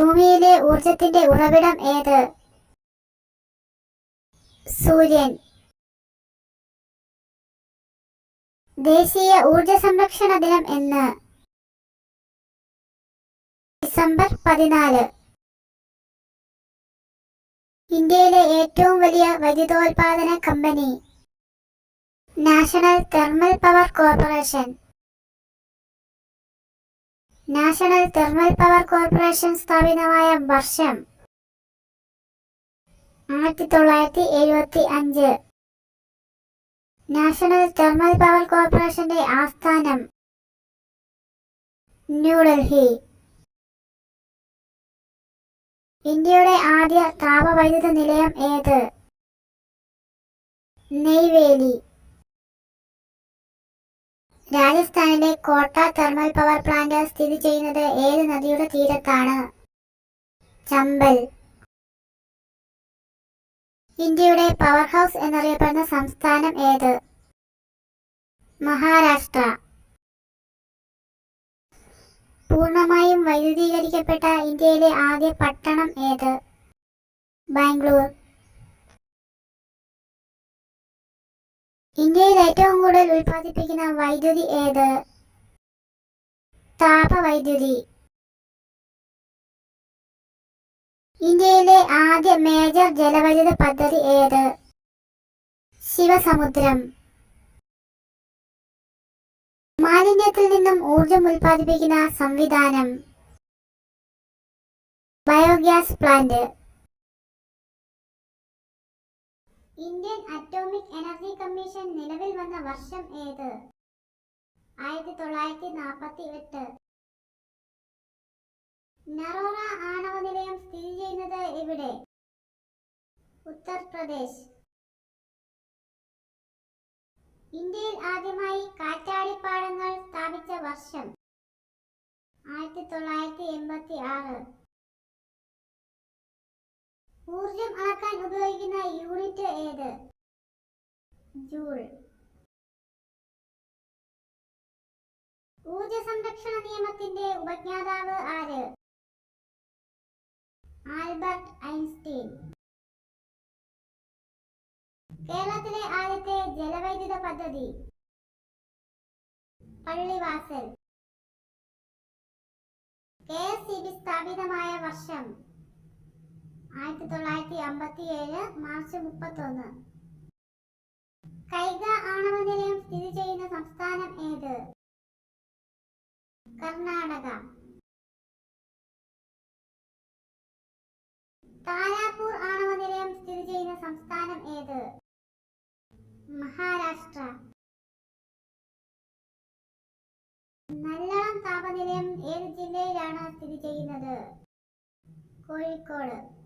ഭൂമിയിലെ ഊർജത്തിന്റെ ഉറവിടം ഏത്? സൂര്യൻ. ദേശീയ ഊർജ സംരക്ഷണ ദിനം എന്ന്. ഡിസംബർ പതിനാല്. ഇന്ത്യയിലെ ഏറ്റവും വലിയ വൈദ്യുതോൽപാദന company. National Thermal Power Corporation. National Thermal Power Corporation സ്ഥാപിതമായ വർഷം ആയിരത്തി തൊള്ളായിരത്തി എഴുപത്തി അഞ്ച് നാഷണൽ തെർമൽ പവർ കോർപ്പറേഷന്റെ ആസ്ഥാനം ന്യൂഡൽഹി. ഇന്ത്യയുടെ ആദ്യ താപവൈദ്യുത നിലയം ഏത്? നെയ്വേലി. രാജസ്ഥാനിലെ കോട്ട തെർമൽ പവർ സ്ഥിതി ചെയ്യുന്നത് ഏത് നദിയുടെ തീരത്താണ്? ചമ്പൽ. ഇന്ത്യയുടെ പവർ ഹൗസ് എന്നറിയപ്പെടുന്ന സംസ്ഥാനം ഏത്? മഹാരാഷ്ട്ര. പൂർണമായും വൈദ്യുതീകരിക്കപ്പെട്ട ഇന്ത്യയിലെ ആദ്യ പട്ടണം ഏത്? ബാംഗ്ലൂർ. ഇന്ത്യയിൽ ഏറ്റവും കൂടുതൽ ഉൽപ്പാദിപ്പിക്കുന്ന വൈദ്യുതി ഏത്? താപവൈദ്യുതി. ഇന്ത്യയിലെ ആദ്യ മേജർ ജലവൈദ്യുത പദ്ധതി ഏത്? ശിവസമുദ്രം. മാലിന്യത്തിൽ നിന്നും ഊർജം ഉൽപ്പാദിപ്പിക്കുന്ന സംവിധാനം. Biogas plant. Indian Atomic Energy Commission നിലവിൽ വന്ന വർഷം ഏത്? ആയിരത്തി തൊള്ളായിരത്തി നാൽപ്പത്തി എട്ട് നറോറ ആണവ നിലയം സ്ഥിതി ചെയ്യുന്നത് എവിടെ? ഉത്തർപ്രദേശ്. ഇന്ത്യയിൽ ആദ്യമായി കാറ്റാടിപ്പാടങ്ങൾ സ്ഥാപിച്ച വർഷം ആയിരത്തി തൊള്ളായിരത്തി എൺപത്തി ആറ് ഊർജം അളക്കാൻ ഉപയോഗിക്കുന്ന യൂണിറ്റ് ഏത്? ജൂൾ. സംരക്ഷണ നിയമത്തിന്റെ ഉപജ്ഞാതാവ് ആര്? Albert Einstein. കേരളത്തിലെ ആദ്യത്തെ ജലവൈദ്യുത പദ്ധതി. Pallivasal. K S E B സ്ഥാപിതമായ വർഷം. ആയിരത്തി തൊള്ളായിരത്തി അമ്പത്തി ഏഴ് മാർച്ച് മുപ്പത്തൊന്ന്. കൈക ആണവ നിലയം സ്ഥിതി ചെയ്യുന്ന സംസ്ഥാനം ഏത്? കർണാടക. താരാപൂർ ആണവ നിലയം സ്ഥിതി ചെയ്യുന്ന സംസ്ഥാനം ഏത്? മഹാരാഷ്ട്ര. നല്ലളം താപനിലയം ഏത് ജില്ലയിലാണ് സ്ഥിതി ചെയ്യുന്നത്? കോഴിക്കോട്.